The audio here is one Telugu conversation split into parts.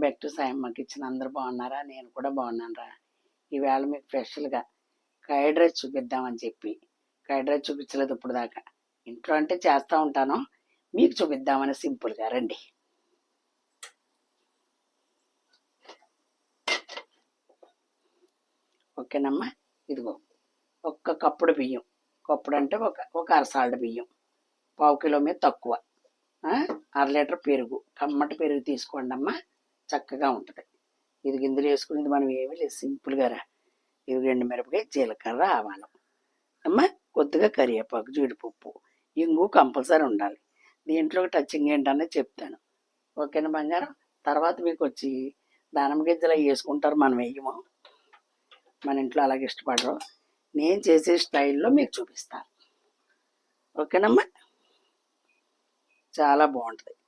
బ్యాక్ టు సాయమ్మకి ఇచ్చిన అందరు బాగున్నారా? నేను కూడా బాగున్నాను రా. ఈవేళ మీకు స్పెషల్గా కైడ్ రైస్ చూపిద్దామని చెప్పి కైడ్ రైస్ చూపించలేదు ఇప్పుడు దాకా ఇంట్లో అంటే చేస్తూ ఉంటాను. మీకు చూపిద్దామని సింపుల్గా రండి. ఓకేనమ్మా? ఇదిగో ఒక్క కప్పుడు బియ్యం. కప్పుడు అంటే ఒక ఒక అరసాల్డ్ బియ్యం. పావు కిలో మీద తక్కువ. అర లీటర్ పెరుగు. కమ్మటి పెరుగు తీసుకోండి అమ్మా చక్కగా ఉంటుంది. ఇది గింజలు వేసుకునేది మనం ఏమీ లేదు సింపుల్గా రా. ఇది రెండు మిరపకాయ జీలకర్ర ఆవాలం. అమ్మా కొద్దిగా కరివేపాకు జీడిపప్పు ఇంగు కంపల్సరీ ఉండాలి. దీంట్లో టచింగ్ ఏంటనే చెప్తాను. ఓకేనా బంగారం? తర్వాత మీకు వచ్చి దానం గింజలు వేసుకుంటారు మనం వేయము. మన ఇంట్లో అలాగే ఇష్టపడరు. నేను చేసే స్టైల్లో మీకు చూపిస్తాను. ఓకేనమ్మా? చాలా బాగుంటుంది.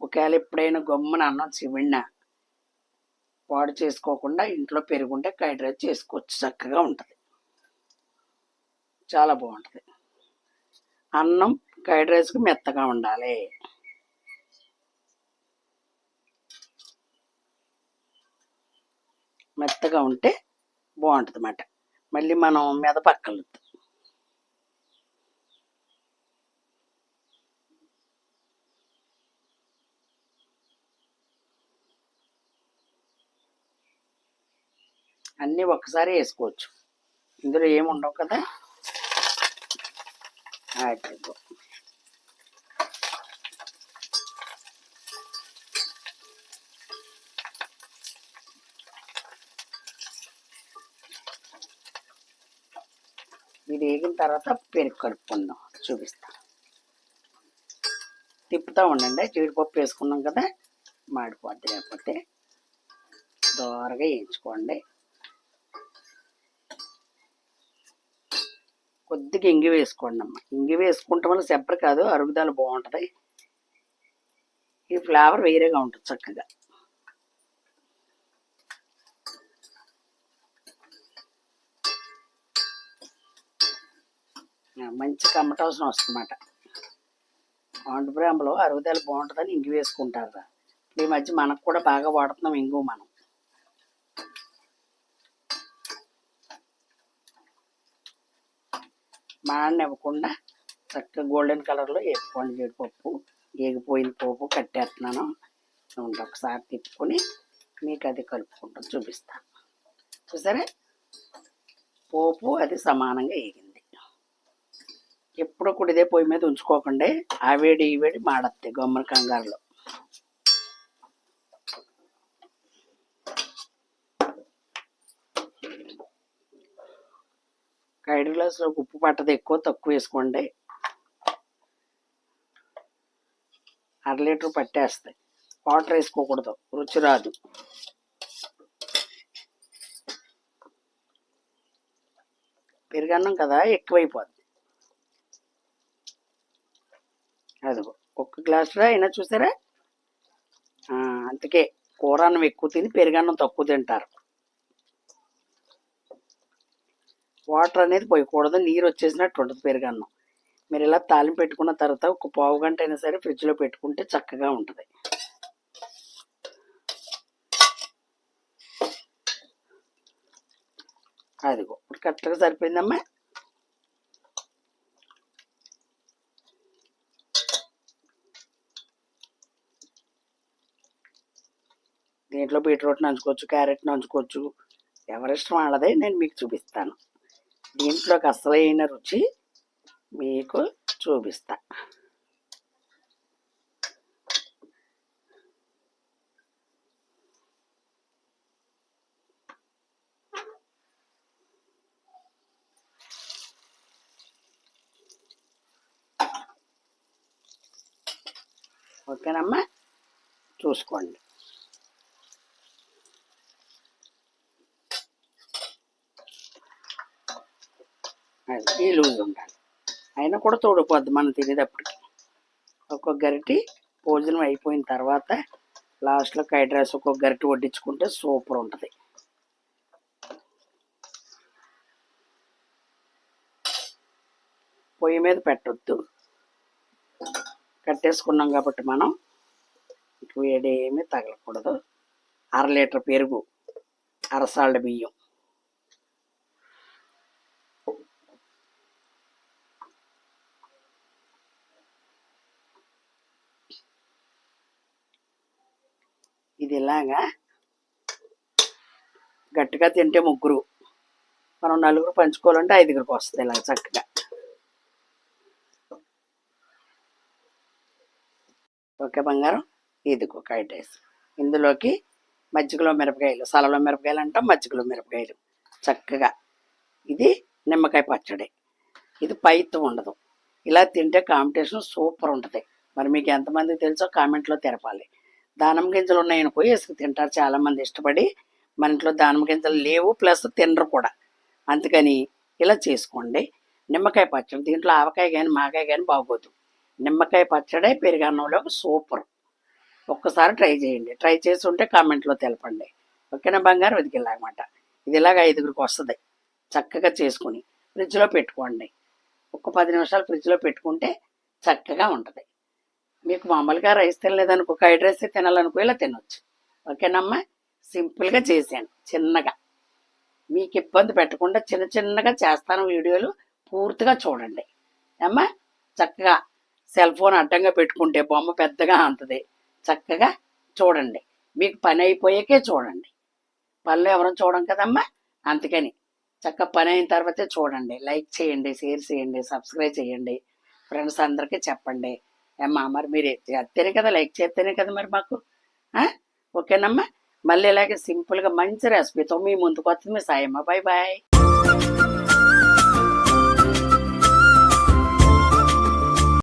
ఒకవేళ ఎప్పుడైనా గమ్మున అన్నం చివిడినా పాడు చేసుకోకుండా ఇంట్లో పెరుగుంటే కైడ్ రైస్ చేసుకోవచ్చు. చక్కగా ఉంటుంది. చాలా బాగుంటుంది. అన్నం కైడ్ రైస్కి మెత్తగా ఉండాలి. మెత్తగా ఉంటే బాగుంటుంది అన్నమాట మళ్ళీ మనం మెదపక్కలు అన్నీ ఒక్కసారి వేసుకోవచ్చు. ఇందులో ఏమి ఉండవు కదా? అదిగో. ఇది వేగిన తర్వాత పెరుగు కలుపుకుందాం. చూపిస్తా. తిప్పుతూ ఉండండి. జీడిపప్పు వేసుకున్నాం కదా? మాడిపోద్ది లేకపోతే దోరగా వేయించుకోండి. కొద్దిగా ఇంగి వేసుకోండి అమ్మ. ఇంగి వేసుకుంటాం వల్ల సెప్పర్ కాదు అరుగుదల బాగుంటుంది. ఈ ఫ్లేవర్ వేరేగా ఉంటుంది చక్కగా. మంచి కమ్మటవసరం వస్తుందన్నమాట. ఆండుబ్రాంబలో అరుగుదల బాగుంటుందని ఇంగి వేసుకుంటారు ఈ మధ్య మనకు కూడా బాగా వాడుతున్నాం ఇంగు మనం. మాడనివ్వకుండా చక్కగా గోల్డెన్ కలర్లో వేసుకోండి. జీడిపప్పు ఏగిపోయిన పోపు కట్టేస్తున్నాను. నూనె ఒకసారి తిప్పుకొని మీకు అది కలుపుకుంటాం చూపిస్తాను. చూసారా? పోపు అది సమానంగా వేగింది ఎప్పుడో కూడా ఇదే పొయ్యి మీద ఉంచుకోకండి. ఆ వేడి ఈ వేడి మాడద్ది గొమ్మల కంగారులో. ఐదు గ్లాసులో ఉప్పు పట్టదు ఎక్కువ తక్కువ వేసుకోండి. అర లీటర్ పట్టేస్తాయి. వాటర్ వేసుకోకూడదు రుచి రాదు. పెరుగన్నం కదా ఎక్కువైపోద్ది. అదిగో ఒక్క గ్లాసులో అయినా చూసారా? అందుకే కూర అన్నం ఎక్కువ తిని పెరుగన్నం తక్కువ తింటారు. వాటర్ అనేది పోయకూడదు నీరు వచ్చేసినట్టు ఉండదు పెరుగన్నం. మీరు ఇలా తాలిం పెట్టుకున్న తర్వాత ఒక పావు గంట అయినా సరే ఫ్రిడ్జ్లో పెట్టుకుంటే చక్కగా ఉంటుంది. అదిగో ఇప్పుడు కరెక్ట్గా సరిపోయిందమ్మా. దీంట్లో బీట్రూట్ నంచుకోవచ్చు క్యారెట్ నంచుకోవచ్చు. ఎవరిష్టం వాళ్ళదే నేను మీకు చూపిస్తాను. దీంట్లోకి అసలైన రుచి మీకు చూపిస్తా. ఓకేనమ్మా? చూసుకోండి. అది ఈ లూజ్ ఉండాలి అయినా కూడా తోడిపోద్ది మనం తినేటప్పటికి. ఒక్కొక్క గరిటి భోజనం అయిపోయిన తర్వాత లాస్ట్లో కైడ్ రైస్ ఒక్కొక్క గరిటి వడ్డించుకుంటే సూపర్ ఉంటుంది. పొయ్యి మీద పెట్టొద్దు. కట్టేసుకున్నాం కాబట్టి మనం ఇటు వేడేమీ తగలకూడదు. అర లీటర్ పెరుగు అరసాళ్ళ బియ్యం. ఇది ఇలాగా గట్టిగా తింటే ముగ్గురు. మనం నలుగురు పంచుకోవాలంటే ఐదుగురికి వస్తుంది ఇలా చక్కగా. ఓకే బంగారం ఇదిగో రైస్ ఇందులోకి మజ్జిగలో మిరపకాయలు సలలో మిరపకాయలు అంటాం మజ్జిగలో మిరపకాయలు. చక్కగా. ఇది నిమ్మకాయ పచ్చడి. ఇది పైత్యం ఉండదు. ఇలా తింటే కాంపిటీషన్ సూపర్ ఉంటుంది. మరి మీకు ఎంతమందికి తెలుసో కామెంట్లో తెరపాలి దానం గింజలు ఉన్నాయనుకో వేసుకు తింటారు చాలామంది ఇష్టపడి. మన ఇంట్లో దానం గింజలు లేవు ప్లస్ తినరు కూడా. అందుకని ఇలా చేసుకోండి. నిమ్మకాయ పచ్చడి దీంట్లో ఆవకాయ కానీ మాకాయ కానీ బాగోదు. నిమ్మకాయ పచ్చడే పెరుగన్నంలోకి సూపర్. ఒక్కసారి ట్రై చేయండి. ట్రై చేసి ఉంటే కామెంట్లో తెలపండి. ఓకేనా బంగారం? ఇది ఇది ఇలాగ ఐదుగురికి వస్తుంది. చక్కగా చేసుకుని ఫ్రిడ్జ్లో పెట్టుకోండి. ఒక పది నిమిషాలు ఫ్రిడ్జ్లో పెట్టుకుంటే చక్కగా ఉంటుంది. మీకు మామూలుగా రైస్ తినలేదనుకో ఫ్రైడ్ రైస్ తినాలనుకో ఇలా తినొచ్చు. ఓకేనమ్మా? సింపుల్గా చేశాను చిన్నగా. మీకు ఇబ్బంది పెట్టకుండా చిన్న చిన్నగా చేస్తాను వీడియోలు పూర్తిగా చూడండి. అమ్మా చక్కగా సెల్ ఫోన్ అడ్డంగా పెట్టుకుంటే బొమ్మ పెద్దగా అంతది. చక్కగా చూడండి. మీకు పని అయిపోయాకే చూడండి. పనులు ఎవరం చూడం కదమ్మా? అందుకని చక్క పని అయిన తర్వాతే చూడండి. లైక్ చేయండి షేర్ చేయండి సబ్స్క్రైబ్ చేయండి. ఫ్రెండ్స్ అందరికీ చెప్పండి. ఏమ్మా మరి మీరు చేస్తేనే కదా లైక్ చేస్తేనే కదా మరి మాకు. ఆ? ఓకేనమ్మా? మళ్ళీ ఇలాగే సింపుల్గా మంచి రెసిపీతో మీ ముందుకు వస్తుంది మీ సాయమ్మ. Bye bye